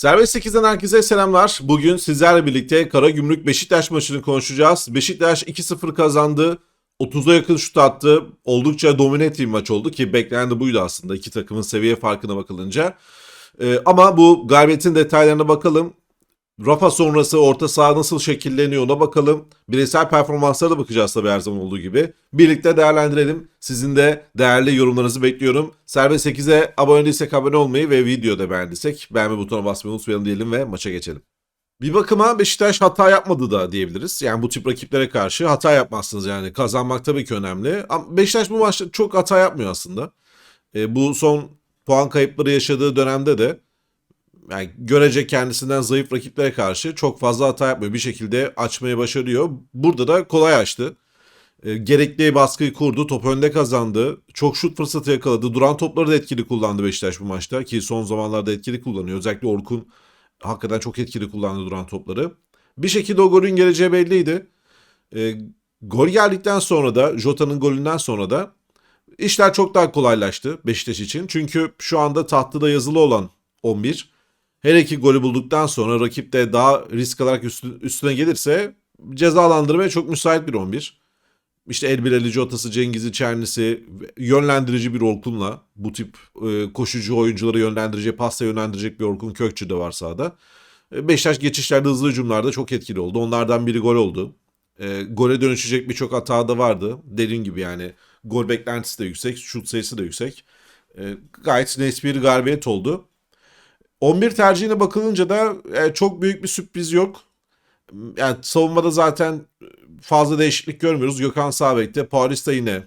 Serbest 8'den herkese selamlar. Bugün sizlerle birlikte Karagümrük Beşiktaş maçını konuşacağız. Beşiktaş 2-0 kazandı. 30'a yakın şut attı. Oldukça domine bir maç oldu ki beklenen de buydu aslında iki takımın seviye farkına bakılınca. Ee, ama bu galibiyetin detaylarına bakalım. Rafa sonrası orta saha nasıl şekilleniyor ona bakalım. Bireysel performanslara da bakacağız tabii her zaman olduğu gibi. Birlikte değerlendirelim. Sizin de değerli yorumlarınızı bekliyorum. Serbest 8'e abone değilsek abone olmayı ve videoda beğendiysek beğenme butonuna basmayı unutmayalım diyelim ve maça geçelim. Bir bakıma Beşiktaş hata yapmadı da diyebiliriz. Yani bu tip rakiplere karşı hata yapmazsınız yani. Kazanmak tabii ki önemli. Ama Beşiktaş bu maçta çok hata yapmıyor aslında. E, bu son puan kayıpları yaşadığı dönemde de yani görece kendisinden zayıf rakiplere karşı çok fazla hata yapmıyor. Bir şekilde açmayı başarıyor. Burada da kolay açtı. E, gerekli baskıyı kurdu. Top önde kazandı. Çok şut fırsatı yakaladı. Duran topları da etkili kullandı Beşiktaş bu maçta. Ki son zamanlarda etkili kullanıyor. Özellikle Orkun hakikaten çok etkili kullandı duran topları. Bir şekilde o golün geleceği belliydi. E, gol geldikten sonra da Jota'nın golünden sonra da işler çok daha kolaylaştı Beşiktaş için. Çünkü şu anda tahtada yazılı olan 11 her iki golü bulduktan sonra rakip de daha risk alarak üstü- üstüne gelirse cezalandırmaya çok müsait bir 11. İşte Elbireli, Jota'sı, Cengiz'i, Çernisi yönlendirici bir Orkun'la bu tip e, koşucu oyuncuları yönlendirecek, pasta yönlendirecek bir Orkun Kökçü de var sahada. E, Beşiktaş geçişlerde hızlı hücumlarda çok etkili oldu. Onlardan biri gol oldu. E, gole dönüşecek birçok hata da vardı. Dediğim gibi yani gol beklentisi de yüksek, şut sayısı da yüksek. E, gayet net bir galibiyet oldu. 11 tercihine bakılınca da e, çok büyük bir sürpriz yok. Yani savunmada zaten fazla değişiklik görmüyoruz. Gökhan Sağbek'te, Paris de yine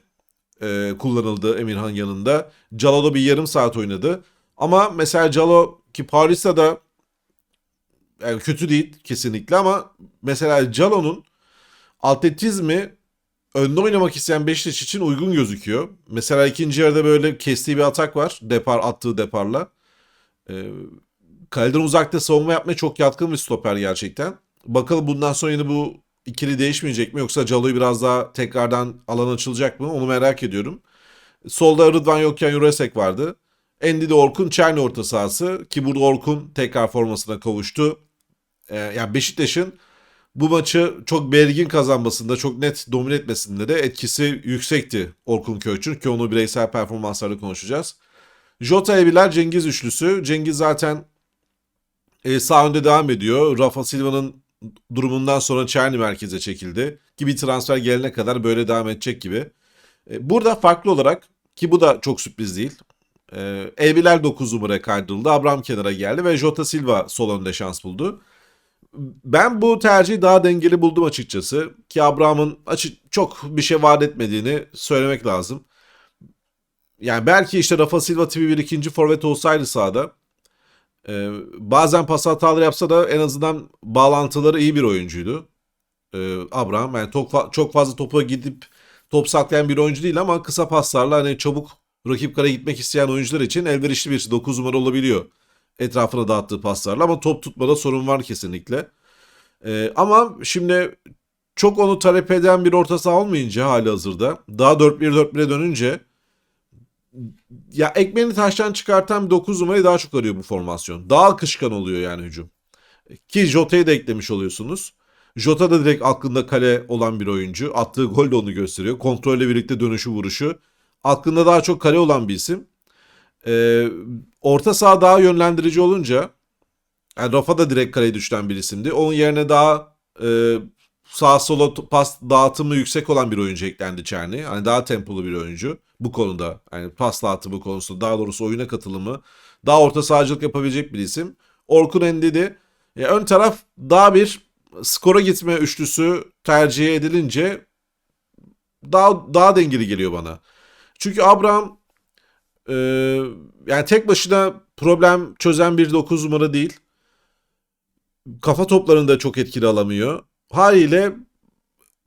e, kullanıldı Emirhan yanında. Calo da bir yarım saat oynadı. Ama mesela Calo ki Paris'te da yani kötü değil kesinlikle ama mesela Calo'nun atletizmi önde oynamak isteyen Beşiktaş için uygun gözüküyor. Mesela ikinci yarıda böyle kestiği bir atak var. Depar attığı deparla. Ee, kaleden uzakta savunma yapmaya çok yatkın bir stoper gerçekten. Bakalım bundan sonra yine bu ikili değişmeyecek mi yoksa Calo'yu biraz daha tekrardan alan açılacak mı onu merak ediyorum. Solda Rıdvan yokken Jurasek vardı. Endide Orkun Çerni orta sahası ki burada Orkun tekrar formasına kavuştu. Ee, yani Beşiktaş'ın bu maçı çok belirgin kazanmasında, çok net domine etmesinde de etkisi yüksekti Orkun Kökçü'nün ki onu bireysel performanslarda konuşacağız. Jota Ebiler Cengiz üçlüsü. Cengiz zaten e, sağ önde devam ediyor. Rafa Silva'nın durumundan sonra Çerni merkeze çekildi. Ki bir transfer gelene kadar böyle devam edecek gibi. E, burada farklı olarak ki bu da çok sürpriz değil. E, Ebiler 9 numaraya kaydırıldı. Abraham kenara geldi ve Jota Silva sol önde şans buldu. Ben bu tercihi daha dengeli buldum açıkçası. Ki Abraham'ın açık çok bir şey vaat etmediğini söylemek lazım. Yani belki işte Rafa Silva tipi bir ikinci forvet olsaydı sahada e, bazen pas hataları yapsa da en azından bağlantıları iyi bir oyuncuydu. E, Abraham yani çok, çok fazla topa gidip top saklayan bir oyuncu değil ama kısa paslarla hani çabuk rakip kare gitmek isteyen oyuncular için elverişli bir 9 numara olabiliyor. Etrafına dağıttığı paslarla ama top tutmada sorun var kesinlikle. E, ama şimdi çok onu talep eden bir orta saha olmayınca hali hazırda daha 4-1-4-1'e dönünce ya ekmeğini taştan çıkartan bir 9 numarayı daha çok arıyor bu formasyon. Daha akışkan oluyor yani hücum. Ki Jota'yı da eklemiş oluyorsunuz. Jota da direkt aklında kale olan bir oyuncu. Attığı gol de onu gösteriyor. Kontrolle birlikte dönüşü vuruşu. Aklında daha çok kale olan bir isim. Ee, orta saha daha yönlendirici olunca yani Rafa da direkt kaleye düşen bir isimdi. Onun yerine daha e, sağ sola pas dağıtımı yüksek olan bir oyuncu eklendi Çerni. Hani daha tempolu bir oyuncu bu konuda. Yani pas dağıtımı konusunda daha doğrusu oyuna katılımı daha orta sahacılık yapabilecek bir isim. Orkun Endidi. E, ön taraf daha bir skora gitme üçlüsü tercih edilince daha daha dengeli geliyor bana. Çünkü Abraham e, yani tek başına problem çözen bir 9 numara değil. Kafa toplarını da çok etkili alamıyor. Haliyle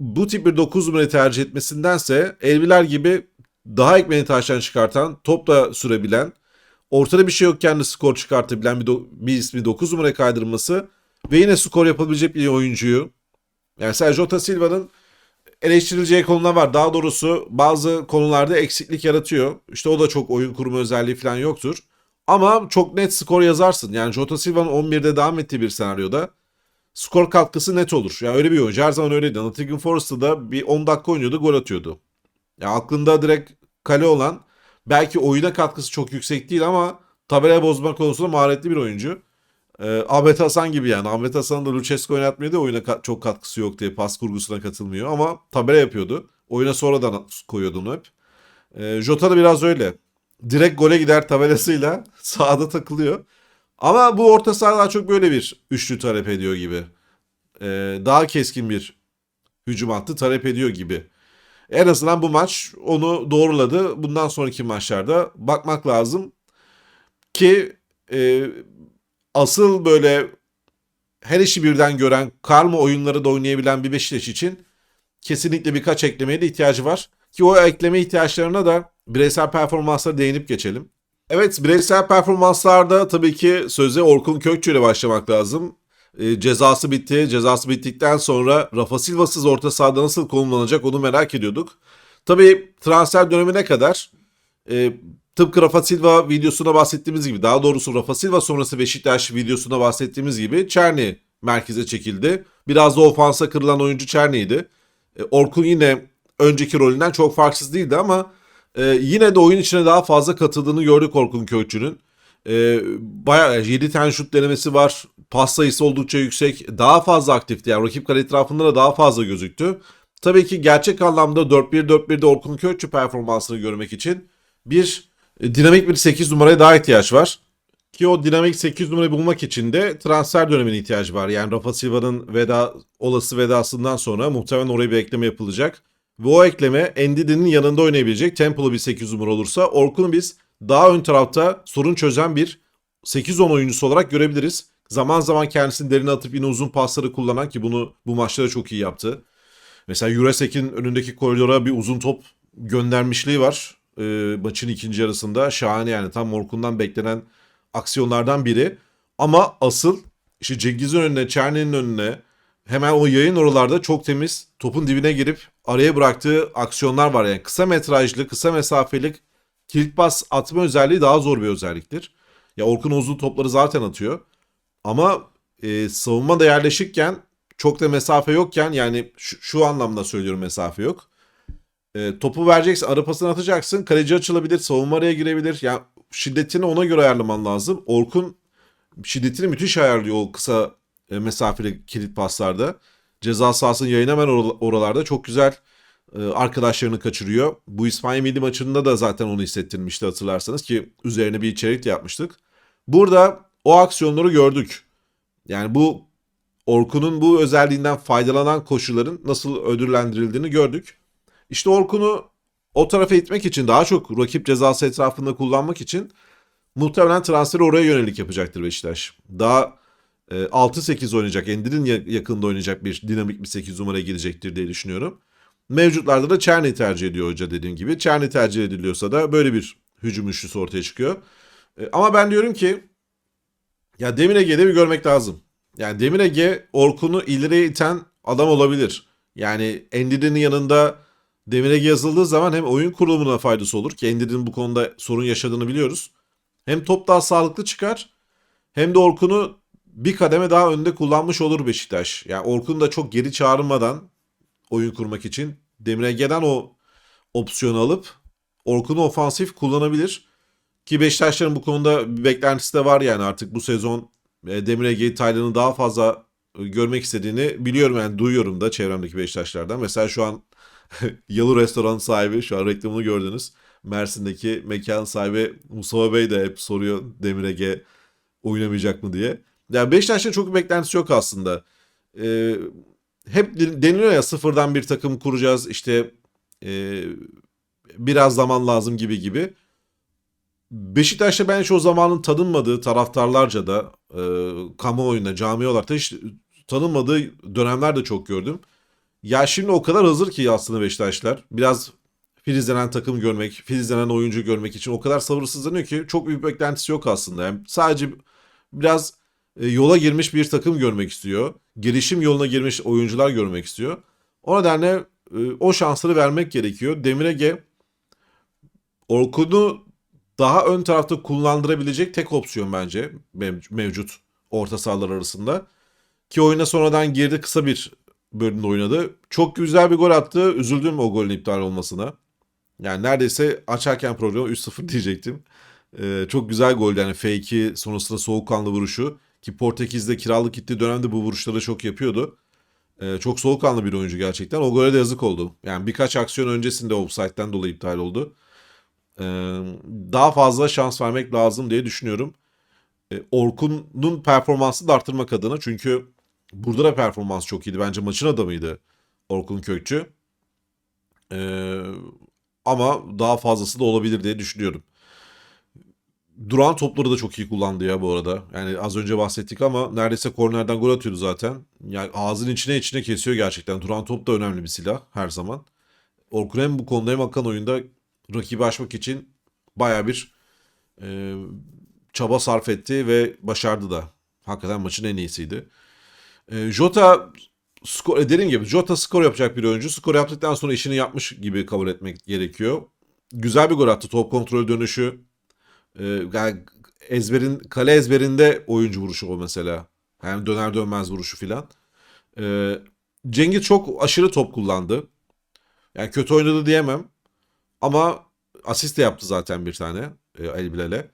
bu tip bir 9 numarayı tercih etmesindense Elviler gibi daha ekmeğini taştan çıkartan, topla sürebilen, ortada bir şey yokken de skor çıkartabilen bir, bir ismi 9 numaraya kaydırması ve yine skor yapabilecek bir oyuncuyu yani Sergio Silva'nın eleştirileceği konular var. Daha doğrusu bazı konularda eksiklik yaratıyor. İşte o da çok oyun kurma özelliği falan yoktur. Ama çok net skor yazarsın. Yani Jota Silva'nın 11'de devam ettiği bir senaryoda skor katkısı net olur. Yani öyle bir oyuncu. Her zaman öyleydi. Nottingham Forest'ta da bir 10 dakika oynuyordu, gol atıyordu. Ya aklında direkt kale olan belki oyuna katkısı çok yüksek değil ama tabela bozma konusunda maharetli bir oyuncu. Ee, Ahmet Hasan gibi yani. Ahmet Hasan da Lucescu oynatmıyor da oyuna ka- çok katkısı yok diye pas kurgusuna katılmıyor ama tabela yapıyordu. Oyuna sonradan koyuyordu onu hep. Ee, Jota da biraz öyle. Direkt gole gider tabelasıyla sahada takılıyor. Ama bu orta saha daha çok böyle bir üçlü talep ediyor gibi. Ee, daha keskin bir hücum hattı talep ediyor gibi. En azından bu maç onu doğruladı. Bundan sonraki maçlarda bakmak lazım ki e, asıl böyle her işi birden gören, karma oyunları da oynayabilen bir Beşiktaş için kesinlikle birkaç eklemeye de ihtiyacı var. Ki o ekleme ihtiyaçlarına da bireysel performanslara değinip geçelim. Evet bireysel performanslarda tabii ki söze Orkun Kökçü ile başlamak lazım. E, cezası bitti. Cezası bittikten sonra Rafa Silva'sız orta sahada nasıl konumlanacak onu merak ediyorduk. Tabii transfer dönemine kadar e, tıpkı Rafa Silva videosuna bahsettiğimiz gibi daha doğrusu Rafa Silva sonrası Beşiktaş videosuna bahsettiğimiz gibi Çerni merkeze çekildi. Biraz da ofansa kırılan oyuncu Çerni'ydi. E, Orkun yine önceki rolünden çok farksız değildi ama e, yine de oyun içine daha fazla katıldığını gördük Orkun Kökçü'nün. E, bayağı 7 tane şut denemesi var. Pas sayısı oldukça yüksek. Daha fazla aktifti. Yani rakip kale etrafında da daha fazla gözüktü. Tabii ki gerçek anlamda 4-1-4-1'de Orkun Kökçü performansını görmek için bir e, dinamik bir 8 numaraya daha ihtiyaç var. Ki o dinamik 8 numarayı bulmak için de transfer dönemine ihtiyacı var. Yani Rafa Silva'nın veda, olası vedasından sonra muhtemelen oraya bir ekleme yapılacak. Ve o ekleme Endidi'nin yanında oynayabilecek tempolu bir 8 numara olursa Orkun'u biz daha ön tarafta sorun çözen bir 8-10 oyuncusu olarak görebiliriz. Zaman zaman kendisini derine atıp yine uzun pasları kullanan ki bunu bu maçta da çok iyi yaptı. Mesela Juresek'in önündeki koridora bir uzun top göndermişliği var. Ee, maçın ikinci yarısında şahane yani tam Orkun'dan beklenen aksiyonlardan biri. Ama asıl işte Cengiz'in önüne, Çerni'nin önüne hemen o yayın oralarda çok temiz topun dibine girip araya bıraktığı aksiyonlar var. Yani kısa metrajlı, kısa mesafelik kilit pas atma özelliği daha zor bir özelliktir. Ya Orkun uzun topları zaten atıyor. Ama e, savunma da yerleşikken çok da mesafe yokken yani şu, şu anlamda söylüyorum mesafe yok. E, topu vereceksin, ara pasını atacaksın. Kaleci açılabilir, savunma araya girebilir. Yani şiddetini ona göre ayarlaman lazım. Orkun şiddetini müthiş ayarlıyor o kısa e, mesafeli kilit paslarda. Ceza sahasının yayın hemen or- oralarda çok güzel e, arkadaşlarını kaçırıyor. Bu İspanya milli maçında da zaten onu hissettirmişti hatırlarsanız ki üzerine bir içerik de yapmıştık. Burada o aksiyonları gördük. Yani bu Orkun'un bu özelliğinden faydalanan koşuların nasıl ödüllendirildiğini gördük. İşte Orkun'u o tarafa itmek için daha çok rakip cezası etrafında kullanmak için muhtemelen transferi oraya yönelik yapacaktır Beşiktaş. Daha e, 6-8 oynayacak, Endir'in ya- yakında oynayacak bir dinamik bir 8 numaraya gidecektir diye düşünüyorum. Mevcutlarda da Çerni tercih ediyor hoca dediğim gibi. Çerni tercih ediliyorsa da böyle bir hücum üçlüsü ortaya çıkıyor. E, ama ben diyorum ki ya Demir Ege'de bir görmek lazım. Yani Demir Ege Orkun'u ileriye iten adam olabilir. Yani Endir'in yanında Demir Ege yazıldığı zaman hem oyun kurulumuna faydası olur ki Endir'in bu konuda sorun yaşadığını biliyoruz. Hem top daha sağlıklı çıkar hem de Orkun'u bir kademe daha önde kullanmış olur Beşiktaş. Yani Orkun da çok geri çağrılmadan oyun kurmak için Demir Ege'den o opsiyonu alıp Orkun'u ofansif kullanabilir. Ki Beşiktaşların bu konuda bir beklentisi de var yani artık bu sezon e, Demir Taylan'ı daha fazla e, görmek istediğini biliyorum yani duyuyorum da çevremdeki Beşiktaşlardan. Mesela şu an Yalı Restoran sahibi şu an reklamını gördünüz. Mersin'deki mekan sahibi Mustafa Bey de hep soruyor Demir oynamayacak mı diye. Yani Beşiktaş'ın çok bir beklentisi yok aslında. Ee, hep deniliyor ya sıfırdan bir takım kuracağız işte e, biraz zaman lazım gibi gibi. Beşiktaş'ta ben hiç o zamanın tanınmadığı taraftarlarca da e, kamuoyunda cami olarak da hiç tanınmadığı dönemler de çok gördüm. Ya şimdi o kadar hazır ki aslında Beşiktaşlar. Biraz filizlenen takım görmek, filizlenen oyuncu görmek için o kadar sabırsızlanıyor ki çok büyük beklentisi yok aslında. Yani sadece biraz yola girmiş bir takım görmek istiyor. Gelişim yoluna girmiş oyuncular görmek istiyor. O nedenle e, o şansları vermek gerekiyor. Demir Ege Orkun'u daha ön tarafta kullandırabilecek tek opsiyon bence mev- mevcut orta sahalar arasında. Ki oyuna sonradan girdi kısa bir bölümde oynadı. Çok güzel bir gol attı. Üzüldüm o golün iptal olmasına. Yani neredeyse açarken programı 3-0 diyecektim. Ee, çok güzel gol yani F2 sonrasında soğukkanlı vuruşu. Ki Portekiz'de kiralık gittiği dönemde bu vuruşları çok yapıyordu. Ee, çok soğukkanlı bir oyuncu gerçekten. O gole de yazık oldu. Yani birkaç aksiyon öncesinde offside'den dolayı iptal oldu. Ee, daha fazla şans vermek lazım diye düşünüyorum. Ee, Orkun'un performansını da arttırmak adına. Çünkü burada da performans çok iyiydi. Bence maçın adamıydı Orkun Kökçü. Ee, ama daha fazlası da olabilir diye düşünüyorum. Duran topları da çok iyi kullandı ya bu arada. Yani az önce bahsettik ama neredeyse kornerden gol atıyordu zaten. Yani ağzın içine içine kesiyor gerçekten. Duran top da önemli bir silah her zaman. Orkun hem bu konuda hem akan oyunda rakibi aşmak için baya bir e, çaba sarf etti ve başardı da. Hakikaten maçın en iyisiydi. E, Jota skor, e, dediğim gibi Jota skor yapacak bir oyuncu. Skor yaptıktan sonra işini yapmış gibi kabul etmek gerekiyor. Güzel bir gol attı. Top kontrol dönüşü. E, yani ezberin kale ezberinde oyuncu vuruşu o mesela. Yani döner dönmez vuruşu filan. E, Cengiz çok aşırı top kullandı. Yani kötü oynadı diyemem. Ama asist de yaptı zaten bir tane El Bilal'e.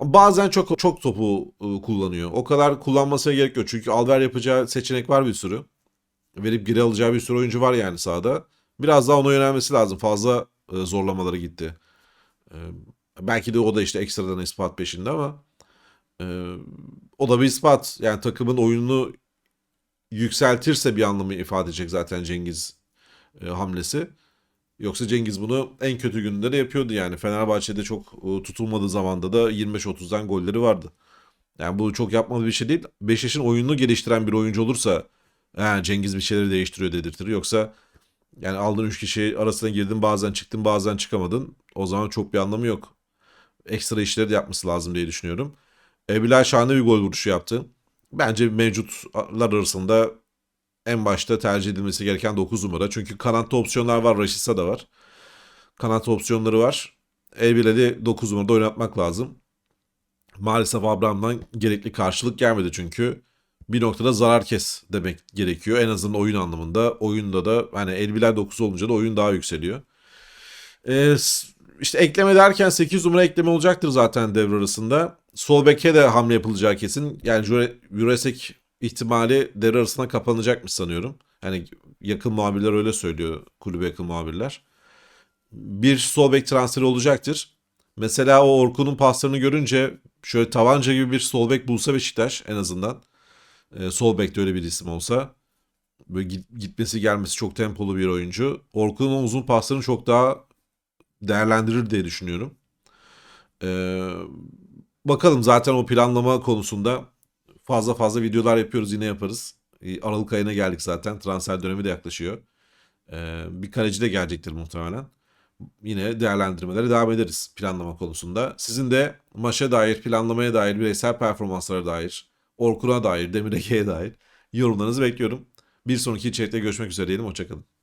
Bazen çok çok topu e, kullanıyor. O kadar kullanmasına gerek yok. Çünkü Alver yapacağı seçenek var bir sürü. Verip geri alacağı bir sürü oyuncu var yani sahada. Biraz daha ona yönelmesi lazım. Fazla e, zorlamaları gitti. E, belki de o da işte ekstradan ispat peşinde ama e, o da bir ispat. Yani takımın oyununu yükseltirse bir anlamı ifade edecek zaten Cengiz e, hamlesi. Yoksa Cengiz bunu en kötü gününde de yapıyordu yani. Fenerbahçe'de çok e, tutulmadığı zamanda da 25-30'dan golleri vardı. Yani bu çok yapmadığı bir şey değil. Beşiktaş'ın oyununu geliştiren bir oyuncu olursa "Ha, Cengiz bir şeyleri değiştiriyor dedirtir. Yoksa yani aldığın 3 kişi arasına girdin bazen çıktın bazen çıkamadın. O zaman çok bir anlamı yok. Ekstra işleri de yapması lazım diye düşünüyorum. E, Bilal şahane bir gol vuruşu yaptı. Bence mevcutlar arasında en başta tercih edilmesi gereken 9 numara. Çünkü kanatta opsiyonlar var. Raşitsa da var. Kanat opsiyonları var. Elbile'de 9 numarada oynatmak lazım. Maalesef Abraham'dan gerekli karşılık gelmedi çünkü. Bir noktada zarar kes demek gerekiyor. En azından oyun anlamında. Oyunda da hani Elbiler 9 olunca da oyun daha yükseliyor. S- işte ekleme derken 8 numara ekleme olacaktır zaten devre arasında. Sol beke de hamle yapılacağı kesin. Yani Jurasek ihtimali devre arasında kapanacakmış sanıyorum. Yani yakın muhabirler öyle söylüyor. Kulübe yakın muhabirler. Bir sol bek transferi olacaktır. Mesela o Orkun'un paslarını görünce şöyle tabanca gibi bir sol bek bulsa Beşiktaş en azından. E, sol bekte öyle bir isim olsa. Böyle git- gitmesi gelmesi çok tempolu bir oyuncu. Orkun'un uzun paslarını çok daha değerlendirir diye düşünüyorum. Ee, bakalım zaten o planlama konusunda fazla fazla videolar yapıyoruz yine yaparız. Ee, Aralık ayına geldik zaten. Transfer dönemi de yaklaşıyor. Ee, bir kaleci de gelecektir muhtemelen. Yine değerlendirmelere devam ederiz planlama konusunda. Sizin de maça dair, planlamaya dair, bireysel performanslara dair, Orkun'a dair, Demir Ege'ye dair yorumlarınızı bekliyorum. Bir sonraki içerikte görüşmek üzere diyelim. Hoşçakalın.